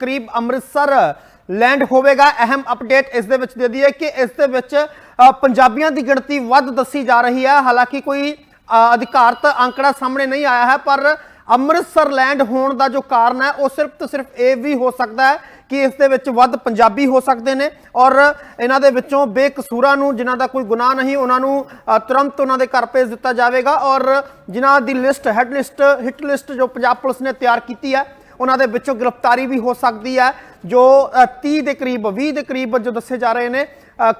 ਕਰੀਬ ਅੰਮ੍ਰਿਤਸਰ ਲੈਂਡ ਹੋਵੇਗਾ। ਅਹਿਮ ਅਪਡੇਟ ਇਸ ਦੇ ਵਿੱਚ ਦੇ ਦਈਏ ਕਿ ਇਸ ਦੇ ਵਿੱਚ ਪੰਜਾਬੀਆਂ ਦੀ ਗਿਣਤੀ ਵੱਧ ਦੱਸੀ ਜਾ ਰਹੀ ਹੈ। ਹਾਲਾਂਕਿ ਕੋਈ ਅਧਿਕਾਰਤ ਅੰਕੜਾ ਸਾਹਮਣੇ ਨਹੀਂ ਆਇਆ ਹੈ, ਪਰ ਅੰਮ੍ਰਿਤਸਰ ਲੈਂਡ ਹੋਣ ਦਾ ਜੋ ਕਾਰਨ ਹੈ, ਉਹ ਸਿਰਫ ਤੇ ਸਿਰਫ ਇਹ ਵੀ ਹੋ ਸਕਦਾ ਹੈ ਕਿ ਇਸ ਦੇ ਵਿੱਚ ਵੱਧ ਪੰਜਾਬੀ ਹੋ ਸਕਦੇ ਨੇ ਔਰ ਇਹਨਾਂ ਦੇ ਵਿੱਚੋਂ ਬੇਕਸੂਰਾਂ ਨੂੰ, ਜਿਨ੍ਹਾਂ ਦਾ ਕੋਈ ਗੁਨਾਹ ਨਹੀਂ, ਉਹਨਾਂ ਨੂੰ ਤੁਰੰਤ ਉਹਨਾਂ ਦੇ ਘਰ ਭੇਜ ਦਿੱਤਾ ਜਾਵੇਗਾ ਔਰ ਜਿਨ੍ਹਾਂ ਦੀ list, head list, hit list ਜੋ ਪੰਜਾਬ ਪੁਲਿਸ ਨੇ ਤਿਆਰ ਕੀਤੀ ਹੈ ਉਹਨਾਂ ਦੇ ਵਿੱਚੋਂ ਗ੍ਰਿਫਤਾਰੀ ਵੀ ਹੋ ਸਕਦੀ ਹੈ ਜੋ ਅ, 30 ਦੇ ਕਰੀਬ 20 ਦੇ ਕਰੀਬ ਜੋ ਦੱਸੇ ਜਾ ਰਹੇ ਨੇ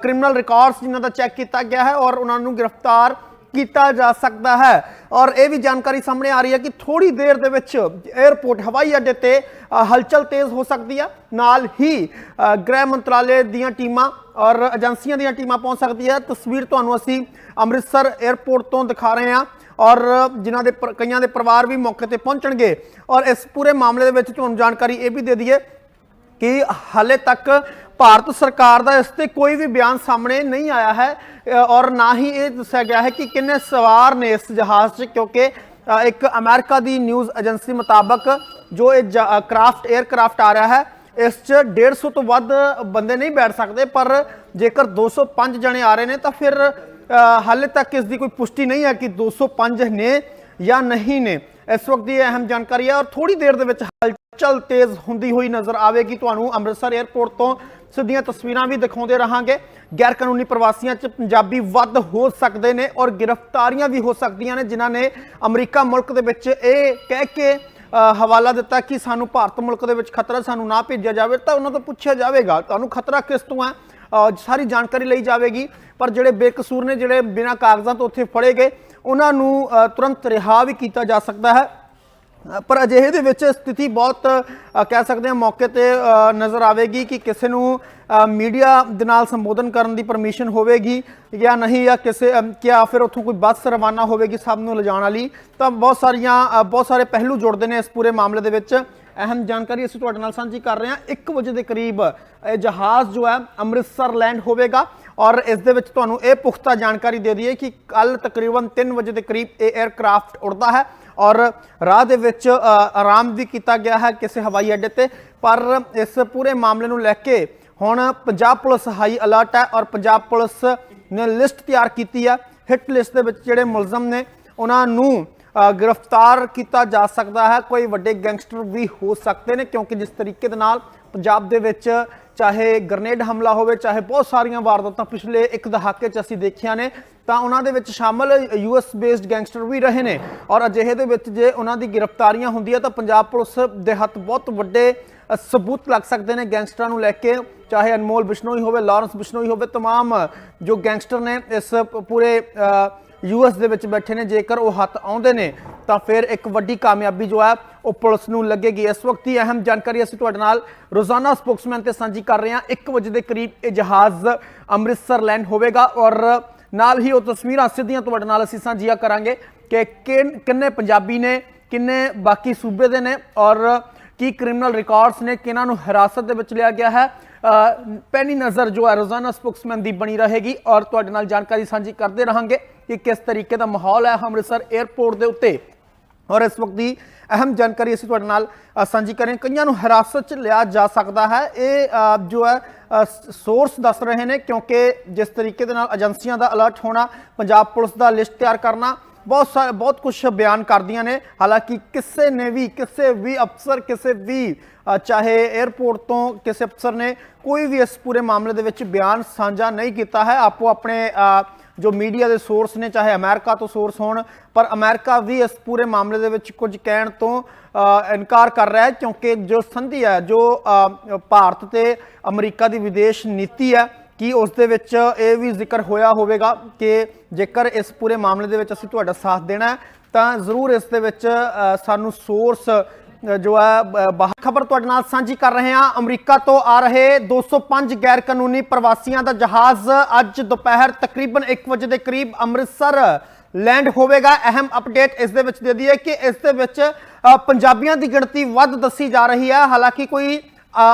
ਕ੍ਰਿਮੀਨਲ ਰਿਕਾਰਡਸ ਜਿਨ੍ਹਾਂ ਦਾ ਚੈੱਕ ਕੀਤਾ ਗਿਆ ਹੈ ਔਰ ਉਹਨਾਂ ਨੂੰ ਗ੍ਰਿਫਤਾਰ ਕੀਤਾ ਜਾ ਸਕਦਾ ਹੈ। ਔਰ ਇਹ ਵੀ ਜਾਣਕਾਰੀ ਸਾਹਮਣੇ ਆ ਰਹੀ ਹੈ ਕਿ ਥੋੜੀ ਦੇਰ ਦੇ ਵਿੱਚ 에ਅਰਪੋਰਟ ਹਵਾਈ ਅੱਡੇ ਤੇ ਹਲਚਲ ਤੇਜ਼ ਹੋ ਸਕਦੀ ਹੈ। ਨਾਲ ਹੀ ਗ੍ਰਹਿ ਮੰਤਰਾਲੇ ਦੀਆਂ ਟੀਮਾਂ ਔਰ ਏਜੰਸੀਆਂ ਦੀਆਂ ਟੀਮਾਂ ਪਹੁੰਚ ਸਕਦੀ ਹੈ। ਤਸਵੀਰ ਤੁਹਾਨੂੰ ਅਸੀਂ ਅੰਮ੍ਰਿਤਸਰ 에ਅਰਪੋਰਟ ਤੋਂ ਦਿਖਾ ਰਹੇ ਹਾਂ। ਔਰ ਜਿਨ੍ਹਾਂ ਦੇ ਪਰ- ਕਈਆਂ ਦੇ ਪਰਿਵਾਰ ਵੀ ਮੌਕੇ ਤੇ ਪਹੁੰਚਣਗੇ। ਔਰ ਇਸ ਪੂਰੇ ਮਾਮਲੇ ਦੇ ਵਿੱਚ ਤੁਹਾਨੂੰ ਜਾਣਕਾਰੀ ਇਹ ਵੀ ਦੇ ਦਈਏ ਕਿ ਹਾਲੇ ਤੱਕ ਭਾਰਤ ਸਰਕਾਰ ਦਾ ਇਸ ਤੇ ਕੋਈ ਵੀ ਬਿਆਨ ਸਾਹਮਣੇ ਨਹੀਂ ਆਇਆ ਹੈ। ਔਰ ਨਾ ਹੀ ਇਹ ਦੱਸਿਆ ਗਿਆ ਹੈ ਕਿ ਕਿੰਨੇ ਸਵਾਰ ਨੇ ਇਸ ਜਹਾਜ਼ 'ਚ, ਕਿਉਂਕਿ ਇੱਕ ਅਮਰੀਕਾ ਦੀ ਨਿਊਜ਼ ਏਜੰਸੀ ਮੁਤਾਬਕ ਜੋ ਇਹ ਕਰਾਫਟ 에ਅਰਕ੍ਰਾਫਟ ਆ ਰਿਹਾ ਹੈ, ਇਸ 'ਚ 150 ਤੋਂ ਵੱਧ ਬੰਦੇ ਨਹੀਂ ਬੈਠ ਸਕਦੇ। ਪਰ ਜੇਕਰ 205 ਜਣੇ ਆ ਰਹੇ ਨੇ ਤਾਂ ਫਿਰ ਹਾਲੇ ਤੱਕ ਇਸ ਦੀ ਕੋਈ ਪੁਸ਼ਟੀ ਨਹੀਂ ਹੈ ਕਿ 205 ਨੇ ਜਾਂ ਨਹੀਂ ਨੇ ਇਸ ਵਕਤ ਦੀ ਅਹਿਮ ਜਾਣਕਾਰੀ ਹੈ ਔਰ ਥੋੜੀ ਦੇਰ ਦੇ ਵਿੱਚ ਹਲਚਲ ਤੇਜ਼ ਹੁੰਦੀ ਹੋਈ ਨਜ਼ਰ ਆਵੇਗੀ ਤੁਹਾਨੂੰ ਅੰਮ੍ਰਿਤਸਰ 에ਅਰਪੋਰਟ ਤੋਂ ਸਿੱਧੀਆਂ ਤਸਵੀਰਾਂ ਵੀ ਦਿਖਾਉਂਦੇ ਰਹਾਂਗੇ ਗੈਰ ਕਾਨੂੰਨੀ ਪ੍ਰਵਾਸੀਆਂ 'ਚ ਪੰਜਾਬੀ ਵੱਧ ਹੋ ਸਕਦੇ ਨੇ ਔਰ ਗ੍ਰਿਫਤਾਰੀਆਂ ਵੀ ਹੋ ਸਕਦੀਆਂ ਨੇ ਜਿਨ੍ਹਾਂ ਨੇ ਅਮਰੀਕਾ ਮੁਲਕ ਦੇ ਵਿੱਚ ਇਹ ਕਹਿ ਕੇ ਅ, ਹਵਾਲਾ ਦਿੱਤਾ ਕਿ ਸਾਨੂੰ ਭਾਰਤ ਮੁਲਕ ਦੇ ਵਿੱਚ ਖਤਰਾ ਸਾਨੂੰ ਨਾ ਭੇਜਿਆ ਜਾਵੇ ਤਾਂ ਉਹਨਾਂ ਤੋਂ ਪੁੱਛਿਆ ਜਾਵੇਗਾ ਤੁਹਾਨੂੰ ਖਤਰਾ ਕਿਸ ਤੋਂ ਹੈ ਸਾਰੀ ਜਾਣਕਾਰੀ ਲਈ ਜਾਵੇਗੀ। ਪਰ ਜਿਹੜੇ ਬੇਕਸੂਰ ਨੇ ਜਿਹੜੇ ਬਿਨਾਂ ਕਾਗਜ਼ਾਂ ਤੋਂ ਉੱਥੇ ਫੜੇ ਗਏ ਉਹਨਾਂ ਨੂੰ ਤੁਰੰਤ ਰਿਹਾ ਵੀ ਕੀਤਾ ਜਾ ਸਕਦਾ ਹੈ। ਪਰ ਅਜਿਹੇ ਦੇ ਵਿੱਚ ਸਥਿਤੀ ਬਹੁਤ ਕਹਿ ਸਕਦੇ ਹਾਂ ਮੌਕੇ ਤੇ ਨਜ਼ਰ ਆਵੇਗੀ ਕਿ ਕਿਸੇ ਨੂੰ ਮੀਡੀਆ ਦੇ ਨਾਲ ਸੰਬੋਧਨ ਕਰਨ ਦੀ ਪਰਮਿਸ਼ਨ ਹੋਵੇਗੀ ਜਾਂ ਨਹੀਂ ਜਾਂ ਕਿਸੇ ਅ, ਕਿਆ ਫਿਰ ਉੱਥੋਂ ਕੋਈ ਬੱਸ ਰਵਾਨਾ ਹੋਵੇਗੀ ਸਭ ਨੂੰ ਲਿਜਾਣ ਵਾਲੀ। ਤਾਂ ਬਹੁਤ ਸਾਰੀਆਂ ਬਹੁਤ ਸਾਰੇ ਪਹਿਲੂ ਜੁੜਦੇ ਨੇ ਇਸ ਪੂਰੇ ਮਾਮਲੇ ਦੇ ਵਿੱਚ। ਅਹਿਮ ਜਾਣਕਾਰੀ ਅਸੀਂ ਤੁਹਾਡੇ ਨਾਲ ਸਾਂਝੀ ਕਰ ਰਹੇ ਹਾਂ। 1 ਵਜੇ ਦੇ ਕਰੀਬ ਇਹ ਜਹਾਜ਼ ਜੋ ਹੈ ਅੰਮ੍ਰਿਤਸਰ ਲੈਂਡ ਹੋਵੇਗਾ ਔਰ ਇਸ ਦੇ ਵਿੱਚ ਤੁਹਾਨੂੰ ਇਹ ਪੁਖਤਾ ਜਾਣਕਾਰੀ ਦੇ ਦਈਏ ਕਿ ਕੱਲ ਤਕਰੀਬਨ 3 ਵਜੇ ਦੇ ਕਰੀਬ ਇਹ 에ਅਰਕ੍ਰਾਫਟ ਉੜਦਾ ਹੈ ਔਰ ਰਾਹ ਦੇ ਵਿੱਚ ਆਰਾਮ ਵੀ ਕੀਤਾ ਗਿਆ ਹੈ ਕਿਸੇ ਹਵਾਈ ਅੱਡੇ ਤੇ। ਪਰ ਇਸ ਪੂਰੇ ਮਾਮਲੇ ਨੂੰ ਲੈ ਕੇ ਹੁਣ ਪੰਜਾਬ ਪੁਲਿਸ ਹਾਈ ਅਲਰਟ ਹੈ ਔਰ ਪੰਜਾਬ ਪੁਲਿਸ ਨੇ ਲਿਸਟ ਤਿਆਰ ਕੀਤੀ ਹੈ। ਹਿੱਟ ਲਿਸਟ ਦੇ ਵਿੱਚ ਜਿਹੜੇ ਮੁਲਜ਼ਮ ਨੇ, ਉਹਨਾਂ ਨੂੰ ਗ੍ਰਿਫਤਾਰ ਕੀਤਾ ਜਾ ਸਕਦਾ ਹੈ ਕੋਈ ਵੱਡੇ ਗੈਂਗਸਟਰ ਵੀ ਹੋ ਸਕਦੇ ਨੇ ਕਿਉਂਕਿ ਜਿਸ ਤਰੀਕੇ ਦੇ ਨਾਲ ਪੰਜਾਬ ਦੇ ਵਿੱਚ ਚਾਹੇ ਗ੍ਰਨੇਡ ਹਮਲਾ ਹੋਵੇ ਚਾਹੇ ਬਹੁਤ ਸਾਰੀਆਂ ਵਾਰਦਾਤਾਂ ਪਿਛਲੇ ਇੱਕ ਦਹਾਕੇ 'ਚ ਅਸੀਂ ਦੇਖੀਆਂ ਨੇ ਤਾਂ ਉਹਨਾਂ ਦੇ ਵਿੱਚ ਸ਼ਾਮਲ ਯੂਐਸ ਬੇਸਡ ਗੈਂਗਸਟਰ ਵੀ ਰਹੇ ਨੇ ਔਰ ਅਜਿਹੇ ਦੇ ਵਿੱਚ ਜੇ ਉਹਨਾਂ ਦੀ ਗ੍ਰਿਫਤਾਰੀਆਂ ਹੁੰਦੀਆਂ ਤਾਂ ਪੰਜਾਬ ਪੁਲਿਸ ਦੇ ਹੱਥ ਬਹੁਤ ਵੱਡੇ ਅ, ਸਬੂਤ ਲੱਗ ਸਕਦੇ ਨੇ ਗੈਂਗਸਟਰਾਂ ਨੂੰ ਲੈ ਕੇ ਚਾਹੇ ਅਨਮੋਲ ਬਿਸ਼ਨੋਈ ਹੋਵੇ ਲਾਰੈਂਸ ਬਿਸ਼ਨੋਈ ਹੋਵੇ तमाम ਜੋ ਗੈਂਗਸਟਰ ਨੇ ਇਸ ਪ- ਪੂਰੇ ਯੂਐਸ ਦੇ ਵਿੱਚ ਬੈਠੇ ਨੇ। ਜੇਕਰ ਉਹ ਹੱਥ ਆਉਂਦੇ ਨੇ ਤਾਂ ਫਿਰ ਇੱਕ ਵੱਡੀ ਕਾਮਯਾਬੀ ਜੋ ਹੈ ਉਹ ਪੁਲਿਸ ਨੂੰ ਲੱਗੇਗੀ। ਇਸ ਵਕਤ ਦੀ ਅਹਿਮ ਜਾਣਕਾਰੀ ਅਸੀਂ ਤੁਹਾਡੇ ਨਾਲ ਰੋਜ਼ਾਨਾ ਸਪੋਕਸਮੈਨ ਤੇ ਸਾਂਝੀ ਕਰ ਰਹੇ ਹਾਂ। 1 ਵਜੇ ਦੇ ਕਰੀਬ ਇਹ ਜਹਾਜ਼ ਅੰਮ੍ਰਿਤਸਰ ਲੈਂਡ ਹੋਵੇਗਾ ਔਰ ਨਾਲ ਹੀ ਉਹ ਤਸਵੀਰਾਂ ਸਿੱਧੀਆਂ ਤੁਹਾਡੇ ਨਾਲ ਅਸੀਂ ਸਾਂਝੀਆਂ ਕਰਾਂਗੇ ਕਿ ਕਿੰਨ- ਕਿੰਨੇ ਪੰਜਾਬੀ ਨੇ ਕਿੰਨੇ ਬਾਕੀ ਸੂਬੇ ਦੇ ਨੇ ਔਰ ਕੀ ਕ੍ਰਿਮੀਨਲ ਰਿਕਾਰਡਸ ਨੇ ਕਿਹਨਾਂ ਨੂੰ ਹਿਰਾਸਤ ਦੇ ਵਿੱਚ ਲਿਆ ਗਿਆ ਹੈ। ਅ, ਨਜ਼ਰ ਜੋ ਹੈ ਰੋਜ਼ਾਨਾ ਸਪੋਕਸਮੈਨ ਦੀ ਬਣੀ ਰਹੇਗੀ ਔਰ ਤੁਹਾਡੇ ਨਾਲ ਜਾਣਕਾਰੀ ਸਾਂਝੀ ਕਰਦੇ ਰਹਾਂਗੇ। ਕਿ ਕਿਸ ਤਰੀਕੇ ਦਾ ਮਾਹੌਲ ਹੈ ਅੰਮ੍ਰਿਤਸਰ 에ਅਰਪੋਰਟ ਦੇ ਉੱਤੇ। ਔਰ ਇਸ ਵਕਤ ਦੀ ਅਹਿਮ ਜਾਣਕਾਰੀ ਅਸੀਂ ਤੁਹਾਡੇ ਨਾਲ ਸਾਂਝੀ ਕਰਨ ਕਈਆਂ ਨੂੰ ਹਿਰਾਸਤ 'ਚ ਲਿਆ ਜਾ ਸਕਦਾ ਹੈ। ਇਹ ਜੋ ਹੈ ਸੋਰਸ ਦੱਸ ਰਹੇ ਨੇ, ਕਿਉਂਕਿ ਜਿਸ ਤਰੀਕੇ ਦੇ ਨਾਲ ਏਜੰਸੀਆਂ ਦਾ ਅਲਰਟ ਹੋਣਾ, ਪੰਜਾਬ ਪੁਲਿਸ ਦਾ ਲਿਸਟ ਤਿਆਰ ਕਰਨਾ, ਬਹੁਤ ਸਾਰੇ ਬਹੁਤ ਕੁਝ ਬਿਆਨ ਕਰਦੀਆਂ ਨੇ। ਹਾਲਾਂਕਿ ਕਿਸੇ ਨੇ ਵੀ, ਕਿਸੇ ਵੀ ਅਫਸਰ, ਕਿਸੇ ਵੀ ਚਾਹੇ 에ਅਰਪੋਰਟ ਤੋਂ ਕਿਸੇ ਅਫਸਰ ਨੇ ਕੋਈ ਵੀ ਇਸ ਪੂਰੇ ਮਾਮਲੇ ਦੇ ਵਿੱਚ ਬਿਆਨ ਸਾਂਝਾ ਨਹੀਂ ਕੀਤਾ ਹੈ। ਆਪੋ ਆਪਣੇ ਜੋ ਮੀਡੀਆ ਦੇ ਸੋਰਸ ਨੇ, ਚਾਹੇ ਅਮਰੀਕਾ ਤੋਂ ਸੋਰਸ ਹੋਣ, ਪਰ ਅਮਰੀਕਾ ਵੀ ਇਸ ਪੂਰੇ ਮਾਮਲੇ ਦੇ ਵਿੱਚ ਕੁਝ ਕਹਿਣ ਤੋਂ ਇਨਕਾਰ ਕਰ ਰਿਹਾ ਹੈ, ਕਿਉਂਕਿ ਜੋ ਸੰਧੀ ਹੈ, ਜੋ ਭਾਰਤ ਤੇ ਅਮਰੀਕਾ ਦੀ ਵਿਦੇਸ਼ ਨੀਤੀ ਹੈ, ਕਿ ਉਸ ਦੇ ਵਿੱਚ ਇਹ ਵੀ ਜ਼ਿਕਰ ਹੋਇਆ ਹੋਵੇਗਾ ਕਿ ਜੇਕਰ ਇਸ ਪੂਰੇ ਮਾਮਲੇ ਦੇ ਵਿੱਚ ਅਸੀਂ ਤੁਹਾਡਾ ਸਾਥ ਦੇਣਾ ਤਾਂ ਜ਼ਰੂਰ ਇਸ ਦੇ ਵਿੱਚ ਸਾਨੂੰ ਸੋਰਸ ਜੋ ਹੈ ਬਾਹਰ ਖਬਰ ਤੁਹਾਡੇ ਨਾਲ ਸਾਂਝੀ ਕਰ ਰਹੇ ਹਾਂ। ਅਮਰੀਕਾ ਤੋਂ ਆ ਰਹੇ 205 ਗੈਰ ਕਾਨੂੰਨੀ ਪ੍ਰਵਾਸੀਆਂ ਦਾ ਜਹਾਜ਼ ਅੱਜ ਦੁਪਹਿਰ ਤਕਰੀਬਨ 1 ਵਜੇ ਦੇ ਕਰੀਬ ਅੰਮ੍ਰਿਤਸਰ ਲੈਂਡ ਹੋਵੇਗਾ। ਅਹਿਮ ਅਪਡੇਟ ਇਸ ਦੇ ਵਿੱਚ ਦੇ ਦਈਏ ਕਿ ਇਸ ਦੇ ਵਿੱਚ ਪੰਜਾਬੀਆਂ ਦੀ ਗਿਣਤੀ ਵੱਧ ਦੱਸੀ ਜਾ ਰਹੀ ਹੈ। ਹਾਲਾਂਕਿ ਕੋਈ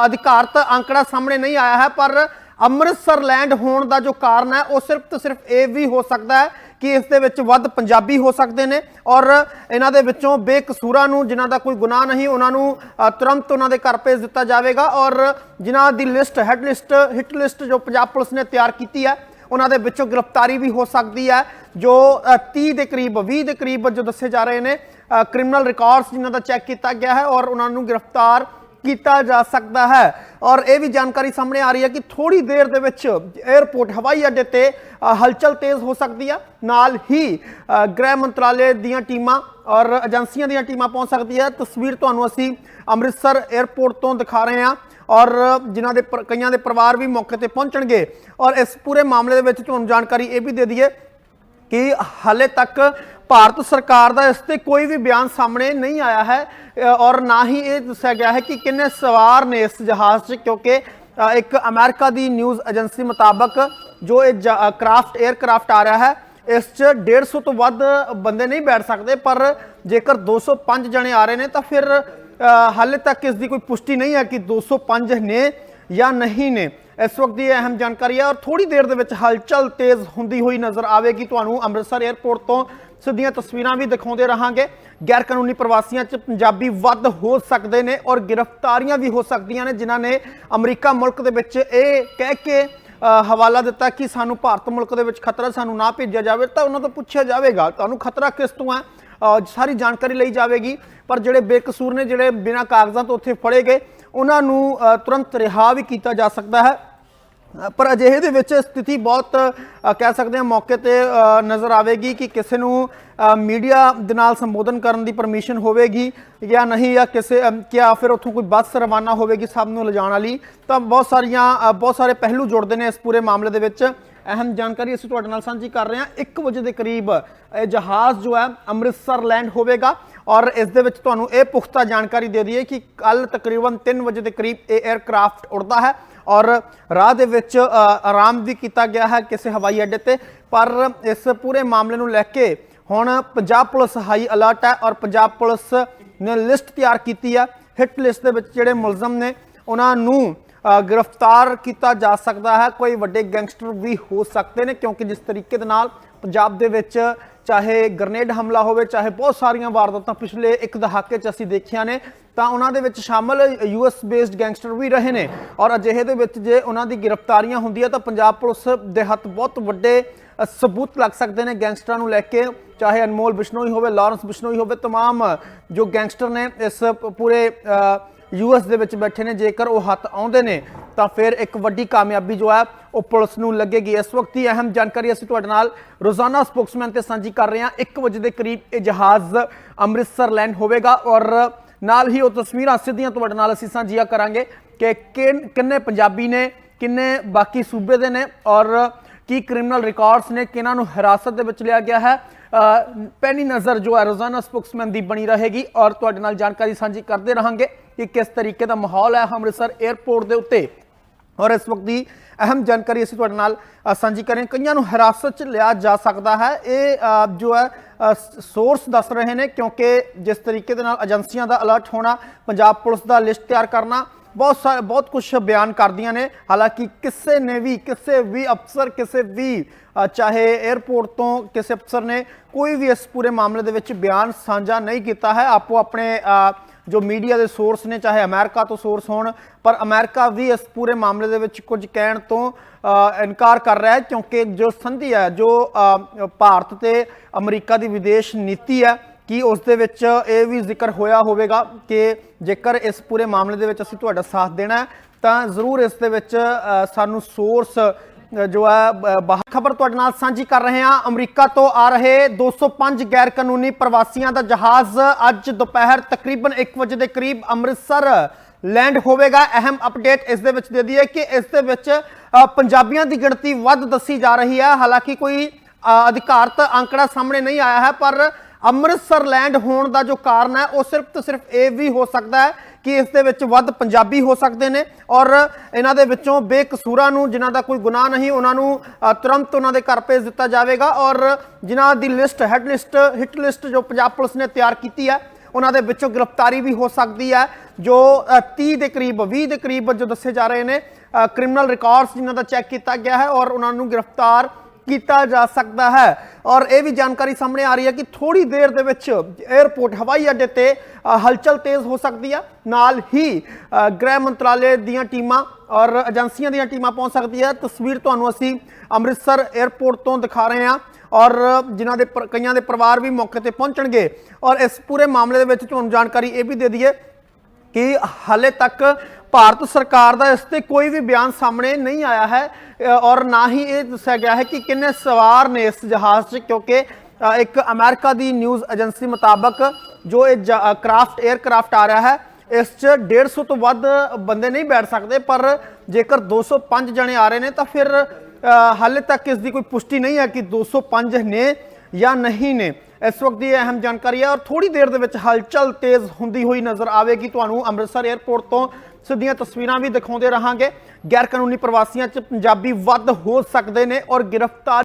ਅਧਿਕਾਰਤ ਅੰਕੜਾ ਸਾਹਮਣੇ ਨਹੀਂ ਆਇਆ ਹੈ, ਪਰ ਅੰਮ੍ਰਿਤਸਰ ਲੈਂਡ ਹੋਣ ਦਾ ਜੋ ਕਾਰਨ ਹੈ, ਉਹ ਸਿਰਫ ਤੇ ਸਿਰਫ ਇਹ ਵੀ ਹੋ ਸਕਦਾ ਹੈ ਕਿ ਇਸ ਦੇ ਵਿੱਚ ਵੱਧ ਪੰਜਾਬੀ ਹੋ ਸਕਦੇ ਨੇ ਔਰ ਇਹਨਾਂ ਦੇ ਵਿੱਚੋਂ ਬੇਕਸੂਰਾਂ ਨੂੰ ਜਿਨ੍ਹਾਂ ਦਾ ਕੋਈ ਗੁਨਾਹ ਨਹੀਂ ਉਹਨਾਂ ਨੂੰ ਤੁਰੰਤ ਉਹਨਾਂ ਦੇ ਘਰ ਭੇਜ ਦਿੱਤਾ ਜਾਵੇਗਾ ਔਰ ਜਿਨ੍ਹਾਂ ਦੀ list head list hit list ਜੋ ਪੰਜਾਬ ਪੁਲਿਸ ਨੇ ਤਿਆਰ ਕੀਤੀ ਹੈ ਉਹਨਾਂ ਦੇ ਵਿੱਚੋਂ ਗ੍ਰਿਫਤਾਰੀ ਵੀ ਹੋ ਸਕਦੀ ਹੈ ਜੋ ਅ, 30 ਦੇ ਕਰੀਬ 20 ਦੇ ਕਰੀਬ ਜੋ ਦੱਸੇ ਜਾ ਰਹੇ ਨੇ ਕ੍ਰਿਮੀਨਲ ਰਿਕਾਰਡਸ ਜਿਨ੍ਹਾਂ ਦਾ ਚੈੱਕ ਕੀਤਾ ਗਿਆ ਹੈ ਔਰ ਉਹਨਾਂ ਨੂੰ ਗ੍ਰਿਫਤਾਰ ਕੀਤਾ ਜਾ ਸਕਦਾ ਹੈ। ਔਰ ਇਹ ਵੀ ਜਾਣਕਾਰੀ ਸਾਹਮਣੇ ਆ ਰਹੀ ਹੈ ਕਿ ਥੋੜੀ ਦੇਰ ਦੇ ਵਿੱਚ 에ਅਰਪੋਰਟ ਹਵਾਈ ਅੱਡੇ ਤੇ ਹਲਚਲ ਤੇਜ਼ ਹੋ ਸਕਦੀ ਹੈ ਨਾਲ ਹੀ ਗ੍ਰਹਿ ਮੰਤਰਾਲੇ ਦੀਆਂ ਟੀਮਾਂ ਔਰ ਏਜੰਸੀਆਂ ਦੀਆਂ ਟੀਮਾਂ ਪਹੁੰਚ ਸਕਦੀ ਹੈ। ਤਸਵੀਰ ਤੁਹਾਨੂੰ ਅਸੀਂ ਅੰਮ੍ਰਿਤਸਰ 에ਅਰਪੋਰਟ ਤੋਂ ਦਿਖਾ ਰਹੇ ਹਾਂ। ਔਰ ਜਿਨ੍ਹਾਂ ਦੇ ਕਈਆਂ ਦੇ ਪਰਿਵਾਰ ਵੀ ਮੌਕੇ ਤੇ ਪਹੁੰਚਣਗੇ। ਔਰ ਇਸ ਪੂਰੇ ਮਾਮਲੇ ਦੇ ਵਿੱਚ ਤੁਹਾਨੂੰ ਜਾਣਕਾਰੀ ਇਹ ਵੀ ਦੇ ਦਈਏ ਕਿ ਹਾਲੇ ਤੱਕ ਭਾਰਤ ਸਰਕਾਰ ਦਾ ਇਸ ਤੇ ਕੋਈ ਵੀ ਬਿਆਨ ਸਾਹਮਣੇ ਨਹੀਂ ਆਇਆ ਹੈ ਔਰ ਨਾ ਹੀ ਇਹ ਦੱਸਿਆ ਗਿਆ ਹੈ ਕਿ ਕਿੰਨੇ ਸਵਾਰ ਨੇ ਇਸ ਜਹਾਜ਼ 'ਚ, ਕਿਉਂਕਿ ਇੱਕ ਅਮਰੀਕਾ ਦੀ ਨਿਊਜ਼ ਏਜੰਸੀ ਮੁਤਾਬਕ ਜੋ ਇਹ ਕਰਾਫਟ 에ਅਰਕ੍ਰਾਫਟ ਆ ਰਿਹਾ ਹੈ, ਇਸ 'ਚ 150 ਤੋਂ ਵੱਧ ਬੰਦੇ ਨਹੀਂ ਬੈਠ ਸਕਦੇ, ਪਰ ਜੇਕਰ 205 ਜਣੇ ਆ ਰਹੇ ਨੇ ਤਾਂ ਫਿਰ ਹਾਲੇ ਤੱਕ ਇਸ ਦੀ ਕੋਈ ਪੁਸ਼ਟੀ ਨਹੀਂ ਹੈ ਕਿ 205 ਨੇ ਜਾਂ ਨਹੀਂ ਨੇ। ਇਸ ਵਕਤ ਦੀ ਅਹਿਮ ਜਾਣਕਾਰੀ ਹੈ ਔਰ ਥੋੜੀ ਦੇਰ ਦੇ ਵਿੱਚ ਹਲਚਲ ਤੇਜ਼ ਹੁੰਦੀ ਹੋਈ ਨਜ਼ਰ ਆਵੇਗੀ। ਤੁਹਾਨੂੰ ਅੰਮ੍ਰਿਤਸਰ 에ਅਰਪੋਰਟ ਤੋਂ ਸਿੱਧੀਆਂ ਤਸਵੀਰਾਂ ਵੀ ਦਿਖਾਉਂਦੇ ਰਹਾਂਗੇ। ਗੈਰ ਕਾਨੂੰਨੀ ਪ੍ਰਵਾਸੀਆਂ 'ਚ ਪੰਜਾਬੀ ਵੱਧ ਹੋ ਸਕਦੇ ਨੇ ਔਰ ਗ੍ਰਿਫਤਾਰੀਆਂ ਵੀ ਹੋ ਸਕਦੀਆਂ ਨੇ, ਜਿਨ੍ਹਾਂ ਨੇ ਅਮਰੀਕਾ ਮੁਲਕ ਦੇ ਵਿੱਚ ਇਹ ਕਹਿ ਕੇ ਹਵਾਲਾ ਦਿੱਤਾ ਕਿ ਸਾਨੂੰ ਭਾਰਤ ਮੁਲਕ ਦੇ ਵਿੱਚ ਖਤਰਾ ਸਾਨੂੰ ਨਾ ਭੇਜਿਆ ਜਾਵੇ। ਤਾਂ ਉਹਨਾਂ ਤੋਂ ਪੁੱਛਿਆ ਜਾਵੇਗਾ, ਤੁਹਾਨੂੰ ਖਤਰਾ ਕਿਸ ਤੋਂ ਹੈ? ਸਾਰੀ ਜਾਣਕਾਰੀ ਲਈ ਜਾਵੇਗੀ। ਪਰ ਜਿਹੜੇ ਬੇਕਸੂਰ ਨੇ, ਜਿਹੜੇ ਬਿਨਾਂ ਕਾਗਜ਼ਾਂ ਤੋਂ ਉੱਥੇ ਫੜੇ ਗਏ ਉਹਨਾਂ ਨੂੰ ਤੁਰੰਤ ਰਿਹਾ ਵੀ ਕੀਤਾ ਜਾ ਸਕਦਾ ਹੈ। ਪਰ ਅਜਿਹੇ ਦੇ ਵਿੱਚ ਸਥਿਤੀ ਬਹੁਤ ਕਹਿ ਸਕਦੇ ਹਾਂ ਮੌਕੇ ਤੇ ਨਜ਼ਰ ਆਵੇਗੀ ਕਿ ਕਿਸੇ ਨੂੰ ਮੀਡੀਆ ਦੇ ਨਾਲ ਸੰਬੋਧਨ ਕਰਨ ਦੀ ਪਰਮਿਸ਼ਨ ਹੋਵੇਗੀ ਜਾਂ ਨਹੀਂ ਜਾਂ ਕਿਸੇ ਅ, ਕਿਆ ਫਿਰ ਉੱਥੋਂ ਕੋਈ ਬੱਸ ਰਵਾਨਾ ਹੋਵੇਗੀ ਸਭ ਨੂੰ ਲਿਜਾਣ ਵਾਲੀ। ਤਾਂ ਬਹੁਤ ਸਾਰੀਆਂ ਬਹੁਤ ਸਾਰੇ ਪਹਿਲੂ ਜੁੜਦੇ ਨੇ ਇਸ ਪੂਰੇ ਮਾਮਲੇ ਦੇ ਵਿੱਚ। ਅਹਿਮ ਜਾਣਕਾਰੀ ਅਸੀਂ ਤੁਹਾਡੇ ਨਾਲ ਸਾਂਝੀ ਕਰ ਰਹੇ ਹਾਂ। 1 ਵਜੇ ਦੇ ਕਰੀਬ ਇਹ ਜਹਾਜ਼ ਜੋ ਹੈ ਅੰਮ੍ਰਿਤਸਰ ਲੈਂਡ ਹੋਵੇਗਾ। ਔਰ ਇਸ ਦੇ ਵਿੱਚ ਤੁਹਾਨੂੰ ਇਹ ਪੁਖਤਾ ਜਾਣਕਾਰੀ ਦੇ ਦਈਏ ਕਿ ਕੱਲ ਤਕਰੀਬਨ 3 ਵਜੇ ਦੇ ਕਰੀਬ ਇਹ 에ਅਰਕ੍ਰਾਫਟ ਉੜਦਾ ਹੈ ਔਰ ਰਾਹ ਦੇ ਵਿੱਚ ਆਰਾਮ ਵੀ ਕੀਤਾ ਗਿਆ ਹੈ ਕਿਸੇ ਹਵਾਈ ਅੱਡੇ ਤੇ। ਪਰ ਇਸ ਪੂਰੇ ਮਾਮਲੇ ਨੂੰ ਲੈ ਕੇ ਹੁਣ ਪੰਜਾਬ ਪੁਲਿਸ ਹਾਈ ਅਲਰਟ ਹੈ ਔਰ ਪੰਜਾਬ ਪੁਲਿਸ ਨੇ ਲਿਸਟ ਤਿਆਰ ਕੀਤੀ ਹੈ। ਹਿੱਟ ਲਿਸਟ ਦੇ ਵਿੱਚ ਜਿਹੜੇ ਮੁਲਜ਼ਮ ਨੇ, ਉਹਨਾਂ ਨੂੰ ਗ੍ਰਿਫਤਾਰ ਕੀਤਾ ਜਾ ਸਕਦਾ ਹੈ। ਕੋਈ ਵੱਡੇ ਗੈਂਗਸਟਰ ਵੀ ਹੋ ਸਕਦੇ ਨੇ ਕਿਉਂਕਿ ਜਿਸ ਤਰੀਕੇ ਦੇ ਨਾਲ ਪੰਜਾਬ ਦੇ ਵਿੱਚ ਚਾਹੇ ਗ੍ਰਨੇਡ ਹਮਲਾ ਹੋਵੇ ਚਾਹੇ ਬਹੁਤ ਸਾਰੀਆਂ ਵਾਰਦਾਤਾਂ ਪਿਛਲੇ ਇੱਕ ਦਹਾਕੇ 'ਚ ਅਸੀਂ ਦੇਖੀਆਂ ਨੇ ਤਾਂ ਉਹਨਾਂ ਦੇ ਵਿੱਚ ਸ਼ਾਮਲ ਯੂਐਸ ਬੇਸਡ ਗੈਂਗਸਟਰ ਵੀ ਰਹੇ ਨੇ ਔਰ ਅਜਿਹੇ ਦੇ ਵਿੱਚ ਜੇ ਉਹਨਾਂ ਦੀ ਗ੍ਰਿਫਤਾਰੀਆਂ ਹੁੰਦੀਆਂ ਤਾਂ ਪੰਜਾਬ ਪੁਲਿਸ ਦੇ ਹੱਥ ਬਹੁਤ ਵੱਡੇ ਅ, ਸਬੂਤ ਲੱਗ ਸਕਦੇ ਨੇ ਗੈਂਗਸਟਰਾਂ ਨੂੰ ਲੈ ਕੇ ਚਾਹੇ ਅਨਮੋਲ ਬਿਸ਼ਨੋਈ ਹੋਵੇ ਲਾਰੈਂਸ ਬਿਸ਼ਨੋਈ ਹੋਵੇ तमाम ਜੋ ਗੈਂਗਸਟਰ ਨੇ ਇਸ ਪ- ਪੂਰੇ ਯੂਐਸ ਦੇ ਵਿੱਚ ਬੈਠੇ ਨੇ ਜੇਕਰ ਉਹ ਹੱਥ ਆਉਂਦੇ ਨੇ ਤਾਂ ਫਿਰ ਇੱਕ ਵੱਡੀ ਕਾਮਯਾਬੀ ਜੋ ਹੈ ਉਹ ਪੁਲਿਸ ਨੂੰ ਲੱਗੇਗੀ। ਇਸ ਵਕਤ ਦੀ ਅਹਿਮ ਜਾਣਕਾਰੀ ਅਸੀਂ ਤੁਹਾਡੇ ਨਾਲ ਰੋਜ਼ਾਨਾ ਸਪੋਕਸਮੈਨ ਤੇ ਸਾਂਝੀ ਕਰ ਰਹੇ ਹਾਂ। 1 ਵਜੇ ਦੇ ਕਰੀਬ ਇਹ ਜਹਾਜ਼ ਅੰਮ੍ਰਿਤਸਰ ਲੈਂਡ ਹੋਵੇਗਾ ਔਰ ਨਾਲ ਹੀ ਉਹ ਤਸਵੀਰਾਂ ਸਿੱਧੀਆਂ ਤੁਹਾਡੇ ਨਾਲ ਅਸੀਂ ਸਾਂਝੀਆਂ ਕਰਾਂਗੇ ਕਿ ਕਿੰਨ- ਕਿੰਨੇ ਪੰਜਾਬੀ ਨੇ ਕਿੰਨੇ ਬਾਕੀ ਸੂਬੇ ਦੇ ਨੇ ਔਰ ਕੀ ਕ੍ਰਿਮੀਨਲ ਰਿਕਾਰਡਸ ਨੇ ਕਿਹਨਾਂ ਨੂੰ ਹਿਰਾਸਤ ਦੇ ਵਿੱਚ ਲਿਆ ਗਿਆ ਹੈ। ਅ, ਨਜ਼ਰ ਜੋ ਹੈ ਰੋਜ਼ਾਨਾ ਸਪੋਕਸਮੈਨ ਦੀ ਬਣੀ ਰਹੇਗੀ ਔਰ ਤੁਹਾਡੇ ਨਾਲ ਜਾਣਕਾਰੀ ਸਾਂਝੀ ਕਰਦੇ ਰਹਾਂਗੇ। ਕਿ ਕਿਸ ਤਰੀਕੇ ਦਾ ਮਾਹੌਲ ਹੈ ਅੰਮ੍ਰਿਤਸਰ 에ਅਰਪੋਰਟ ਦੇ ਉੱਤੇ। ਔਰ ਇਸ ਵਕਤ ਦੀ ਅਹਿਮ ਜਾਣਕਾਰੀ ਅਸੀਂ ਤੁਹਾਡੇ ਨਾਲ ਸਾਂਝੀ ਕਰ ਕਈਆਂ ਨੂੰ ਹਿਰਾਸਤ 'ਚ ਲਿਆ ਜਾ ਸਕਦਾ ਹੈ। ਇਹ ਜੋ ਹੈ ਸੋਰਸ ਦੱਸ ਰਹੇ ਨੇ, ਕਿਉਂਕਿ ਜਿਸ ਤਰੀਕੇ ਦੇ ਨਾਲ ਏਜੰਸੀਆਂ ਦਾ ਅਲਰਟ ਹੋਣਾ, ਪੰਜਾਬ ਪੁਲਿਸ ਦਾ ਲਿਸਟ ਤਿਆਰ ਕਰਨਾ, ਬਹੁਤ ਸਾਰੇ ਬਹੁਤ ਕੁਝ ਬਿਆਨ ਕਰਦੀਆਂ ਨੇ। ਹਾਲਾਂਕਿ ਕਿਸੇ ਨੇ ਵੀ, ਕਿਸੇ ਵੀ ਅਫਸਰ, ਕਿਸੇ ਵੀ ਚਾਹੇ 에ਅਰਪੋਰਟ ਤੋਂ ਕਿਸੇ ਅਫਸਰ ਨੇ ਕੋਈ ਵੀ ਇਸ ਪੂਰੇ ਮਾਮਲੇ ਦੇ ਵਿੱਚ ਬਿਆਨ ਸਾਂਝਾ ਨਹੀਂ ਕੀਤਾ ਹੈ। ਆਪੋ ਆਪਣੇ ਜੋ ਮੀਡੀਆ ਦੇ ਸੋਰਸ ਨੇ, ਚਾਹੇ ਅਮਰੀਕਾ ਤੋਂ ਸੋਰਸ ਹੋਣ, ਪਰ ਅਮਰੀਕਾ ਵੀ ਇਸ ਪੂਰੇ ਮਾਮਲੇ ਦੇ ਵਿੱਚ ਕੁਝ ਕਹਿਣ ਤੋਂ ਇਨਕਾਰ ਕਰ ਰਿਹਾ ਹੈ, ਕਿਉਂਕਿ ਜੋ ਸੰਧੀ ਹੈ, ਜੋ ਭਾਰਤ ਤੇ ਅਮਰੀਕਾ ਦੀ ਵਿਦੇਸ਼ ਨੀਤੀ ਹੈ, ਕਿ ਉਸ ਦੇ ਵਿੱਚ ਇਹ ਵੀ ਜ਼ਿਕਰ ਹੋਇਆ ਹੋਵੇਗਾ ਕਿ ਜੇਕਰ ਇਸ ਪੂਰੇ ਮਾਮਲੇ ਦੇ ਵਿੱਚ ਅਸੀਂ ਤੁਹਾਡਾ ਸਾਥ ਦੇਣਾ ਤਾਂ ਜ਼ਰੂਰ ਇਸ ਦੇ ਵਿੱਚ ਸਾਨੂੰ ਸੋਰਸ ਜੋ ਹੈ ਬਾਹਰ ਖਬਰ ਤੁਹਾਡੇ ਨਾਲ ਸਾਂਝੀ ਕਰ ਰਹੇ ਹਾਂ। ਅਮਰੀਕਾ ਤੋਂ ਆ ਰਹੇ 205 ਗੈਰ ਕਾਨੂੰਨੀ ਪ੍ਰਵਾਸੀਆਂ ਦਾ ਜਹਾਜ਼ ਅੱਜ ਦੁਪਹਿਰ ਤਕਰੀਬਨ 1 ਵਜੇ ਦੇ ਕਰੀਬ ਅੰਮ੍ਰਿਤਸਰ ਲੈਂਡ ਹੋਵੇਗਾ। ਅਹਿਮ ਅਪਡੇਟ ਇਸ ਦੇ ਵਿੱਚ ਦੇ ਦਈਏ ਕਿ ਇਸ ਦੇ ਵਿੱਚ ਪੰਜਾਬੀਆਂ ਦੀ ਗਿਣਤੀ ਵੱਧ ਦੱਸੀ ਜਾ ਰਹੀ ਹੈ। ਹਾਲਾਂਕਿ ਕੋਈ ਅਧਿਕਾਰਤ ਅੰਕੜਾ ਸਾਹਮਣੇ ਨਹੀਂ ਆਇਆ ਹੈ, ਪਰ ਅੰਮ੍ਰਿਤਸਰ ਲੈਂਡ ਹੋਣ ਦਾ ਜੋ ਕਾਰਨ ਹੈ, ਉਹ ਸਿਰਫ ਤੇ ਸਿਰਫ ਇਹ ਵੀ ਹੋ ਸਕਦਾ ਹੈ ਕਿ ਇਸ ਦੇ ਵਿੱਚ ਵੱਧ ਪੰਜਾਬੀ ਹੋ ਸਕਦੇ ਨੇ ਔਰ ਇਹਨਾਂ ਦੇ ਵਿੱਚੋਂ ਬੇਕਸੂਰਾਂ ਨੂੰ ਜਿਨ੍ਹਾਂ ਦਾ ਕੋਈ ਗੁਨਾਹ ਨਹੀਂ ਉਹਨਾਂ ਨੂੰ ਤੁਰੰਤ ਉਹਨਾਂ ਦੇ ਘਰ ਭੇਜ ਦਿੱਤਾ ਜਾਵੇਗਾ ਔਰ ਜਿਨ੍ਹਾਂ ਦੀ list head list hit list ਜੋ ਪੰਜਾਬ ਪੁਲਿਸ ਨੇ ਤਿਆਰ ਕੀਤੀ ਹੈ ਉਹਨਾਂ ਦੇ ਵਿੱਚੋਂ ਗ੍ਰਿਫਤਾਰੀ ਵੀ ਹੋ ਸਕਦੀ ਹੈ ਜੋ ਅ, 30 ਦੇ ਕਰੀਬ 20 ਦੇ ਕਰੀਬ ਜੋ ਦੱਸੇ ਜਾ ਰਹੇ ਨੇ ਕ੍ਰਿਮੀਨਲ ਰਿਕਾਰਡਸ ਜਿਨ੍ਹਾਂ ਦਾ ਚੈੱਕ ਕੀਤਾ ਗਿਆ ਹੈ ਔਰ ਉਹਨਾਂ ਨੂੰ ਗ੍ਰਿਫਤਾਰ ਕੀਤਾ ਜਾ ਸਕਦਾ ਹੈ। ਔਰ ਇਹ ਵੀ ਜਾਣਕਾਰੀ ਸਾਹਮਣੇ ਆ ਰਹੀ ਹੈ ਕਿ ਥੋੜੀ ਦੇਰ ਦੇ ਵਿੱਚ 에ਅਰਪੋਰਟ ਹਵਾਈ ਅੱਡੇ ਤੇ ਹਲਚਲ ਤੇਜ਼ ਹੋ ਸਕਦੀ ਹੈ ਨਾਲ ਹੀ ਗ੍ਰਹਿ ਮੰਤਰਾਲੇ ਦੀਆਂ ਟੀਮਾਂ ਔਰ ਏਜੰਸੀਆਂ ਦੀਆਂ ਟੀਮਾਂ ਪਹੁੰਚ ਸਕਦੀ ਹੈ। ਤਸਵੀਰ ਤੁਹਾਨੂੰ ਅਸੀਂ ਅੰਮ੍ਰਿਤਸਰ 에ਅਰਪੋਰਟ ਤੋਂ ਦਿਖਾ ਰਹੇ ਹਾਂ। ਔਰ ਜਿਨ੍ਹਾਂ ਦੇ ਪਰ- ਕਈਆਂ ਦੇ ਪਰਿਵਾਰ ਵੀ ਮੌਕੇ ਤੇ ਪਹੁੰਚਣਗੇ। ਔਰ ਇਸ ਪੂਰੇ ਮਾਮਲੇ ਦੇ ਵਿੱਚ ਤੁਹਾਨੂੰ ਜਾਣਕਾਰੀ ਇਹ ਵੀ ਦੇ ਦਈਏ ਕਿ ਹਾਲੇ ਤੱਕ ਭਾਰਤ ਸਰਕਾਰ ਦਾ ਇਸ ਤੇ ਕੋਈ ਵੀ ਬਿਆਨ ਸਾਹਮਣੇ ਨਹੀਂ ਆਇਆ ਹੈ ਔਰ ਨਾ ਹੀ ਇਹ ਦੱਸਿਆ ਗਿਆ ਹੈ ਕਿ ਕਿੰਨੇ ਸਵਾਰ ਨੇ ਇਸ ਜਹਾਜ਼ 'ਚ, ਕਿਉਂਕਿ ਇੱਕ ਅਮਰੀਕਾ ਦੀ ਨਿਊਜ਼ ਏਜੰਸੀ ਮੁਤਾਬਕ ਜੋ ਇਹ ਕਰਾਫਟ 에ਅਰਕ੍ਰਾਫਟ ਆ ਰਿਹਾ ਹੈ, ਇਸ 'ਚ 150 ਤੋਂ ਵੱਧ ਬੰਦੇ ਨਹੀਂ ਬੈਠ ਸਕਦੇ, ਪਰ ਜੇਕਰ 205 ਜਣੇ ਆ ਰਹੇ ਨੇ ਤਾਂ ਫਿਰ ਹਾਲੇ ਤੱਕ ਇਸ ਦੀ ਕੋਈ ਪੁਸ਼ਟੀ ਨਹੀਂ ਹੈ ਕਿ 205 ਨੇ ਜਾਂ ਨਹੀਂ ਨੇ। ਇਸ ਵਕਤ ਦੀ ਅਹਿਮ ਜਾਣਕਾਰੀ ਹੈ ਔਰ ਥੋੜੀ ਦੇਰ ਦੇ ਵਿੱਚ ਹਲਚਲ ਤੇਜ਼ ਹੁੰਦੀ ਹੋਈ ਨਜ਼ਰ ਆਵੇਗੀ। ਤੁਹਾਨੂੰ ਅੰਮ੍ਰਿਤਸਰ 에ਅਰਪੋਰਟ ਤੋਂ ਸਿੱਧੀਆਂ ਤਸਵੀਰਾਂ ਵੀ ਦਿਖਾਉਂਦੇ ਰਹਾਂਗੇ। ਗੈਰ ਕਾਨੂੰਨੀ ਪ੍ਰਵਾਸੀਆਂ 'ਚ ਪੰਜਾਬੀ ਵੱਧ ਹੋ ਸਕਦੇ ਨੇ ਔਰ ਗ੍ਰਿਫਤਾਰ